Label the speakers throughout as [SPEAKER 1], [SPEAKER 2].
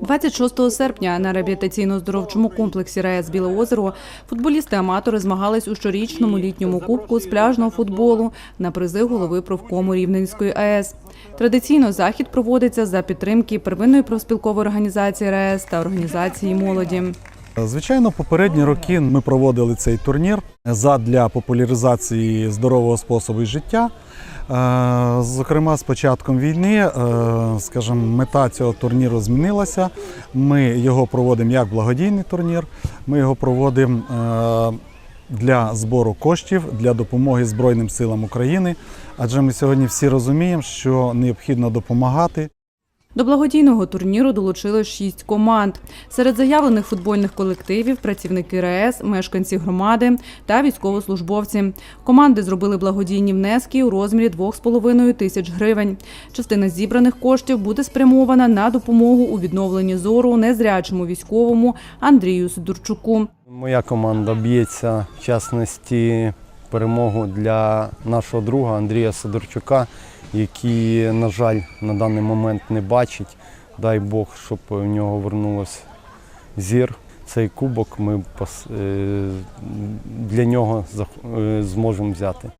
[SPEAKER 1] 26 серпня на реабілітаційно-здоровчому комплексі РаЕС Біле озеро футболісти-аматори змагались у щорічному літньому кубку з пляжного футболу на призи голови профкому Рівненської АЕС. Традиційно захід проводиться за підтримки первинної профспілкової організації РаЕС та організації молоді.
[SPEAKER 2] Звичайно, попередні роки ми проводили цей турнір задля популяризації здорового способу життя. Е, Зокрема, з початком війни, е, скажімо, мета цього турніру змінилася. Ми його проводимо як благодійний турнір, ми його проводимо е, для збору коштів для допомоги Збройним силам України. Адже ми сьогодні всі розуміємо, що необхідно допомагати.
[SPEAKER 1] До благодійного турніру долучили шість команд. Серед заявлених футбольних колективів працівники РаЕС, мешканці громади та військовослужбовці. Команди зробили благодійні внески у розмірі 2,5 тисяч гривень. Частина зібраних коштів буде спрямована на допомогу у відновленні зору незрячому військовому Андрію Сидорчуку.
[SPEAKER 3] Моя команда б'ється в частності перемогу для нашого друга Андрія Сидорчука, який, на жаль, на даний момент не бачить. Дай Бог, щоб в нього вернулося зір. Цей кубок ми е, для нього е, зможемо взяти.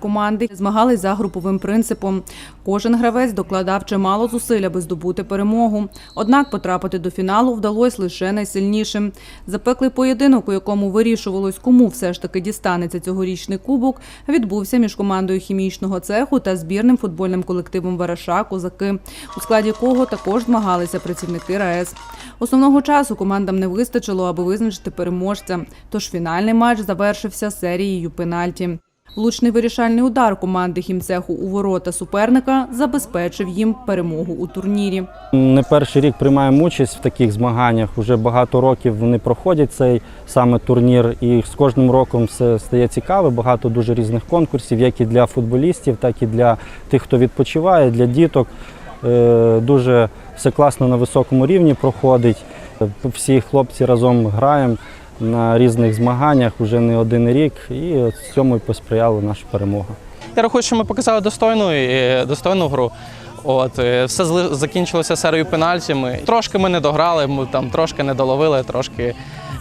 [SPEAKER 1] Команди змагались за груповим принципом. Кожен гравець докладав чимало зусиль, аби здобути перемогу. Однак потрапити до фіналу вдалося лише найсильнішим. Запеклий поєдинок, у якому вирішувалось, кому все ж таки дістанеться цьогорічний кубок, відбувся між командою хімічного цеху та збірним футбольним колективом Вараша Козаки, у складі якого також змагалися працівники РаЕС. Основного часу командам не вистачило, аби визначити переможця. Тож фінальний матч завершився серією пенальті. Влучний вирішальний удар команди хімцеху у ворота суперника забезпечив їм перемогу у турнірі.
[SPEAKER 4] Не перший рік приймаємо участь в таких змаганнях. Уже багато років вони проходять цей саме турнір, і з кожним роком все стає цікаве. Багато дуже різних конкурсів, як і для футболістів, так і для тих, хто відпочиває, для діток. Е, Дуже все класно на високому рівні проходить. Всі хлопці разом граємо на різних змаганнях вже не один рік, і от цьому і посприяла наша перемога.
[SPEAKER 5] Я рахую, що ми показали достойну, е, достойну гру. От, е, все зли- закінчилося серією пенальтями. Трошки ми не дограли, ми там трошки не доловили, трошки.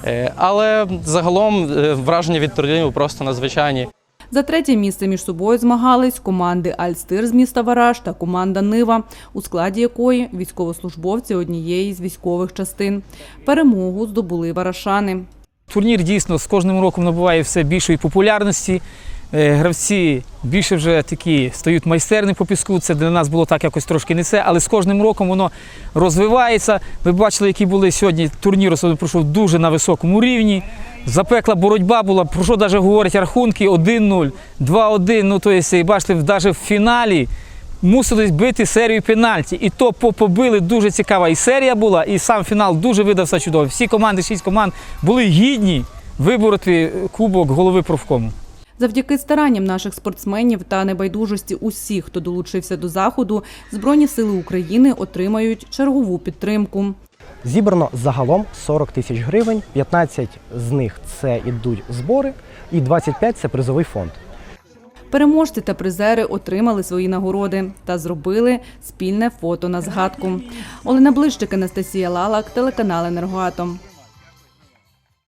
[SPEAKER 5] е, Але загалом враження від турніру просто надзвичайні.
[SPEAKER 1] За третє місце між собою змагались команди Альстир з міста Вараж та команда Нива, у складі якої військовослужбовці однієї з військових частин. Перемогу здобули варашани.
[SPEAKER 6] Турнір дійсно з кожним роком набуває все більшої популярності. Е, Гравці більше вже такі стають майстерні по піску. Це для нас було так якось трошки не це, але з кожним роком воно розвивається. Ви бачили, які були сьогодні турнір, особливо пройшов дуже на високому рівні. Запекла боротьба була, про що навіть говорять рахунки 1-0, 2-1. Ну, то є, бачите, навіть в фіналі мусили бити серію пенальті. І то по- побили дуже цікава і серія була, і сам фінал дуже видався чудовий. Всі команди, шість команд були гідні вибороти кубок голови профкому.
[SPEAKER 1] Завдяки старанням наших спортсменів та небайдужості усіх, хто долучився до заходу, Збройні сили України отримають чергову підтримку.
[SPEAKER 7] Зібрано загалом 40 тисяч гривень, 15 з них це ідуть збори, і 25 це призовий фонд.
[SPEAKER 1] Переможці та призери отримали свої нагороди та зробили спільне фото на згадку. Олена Блищик, Анастасія Лалак, телеканал Енергоатом.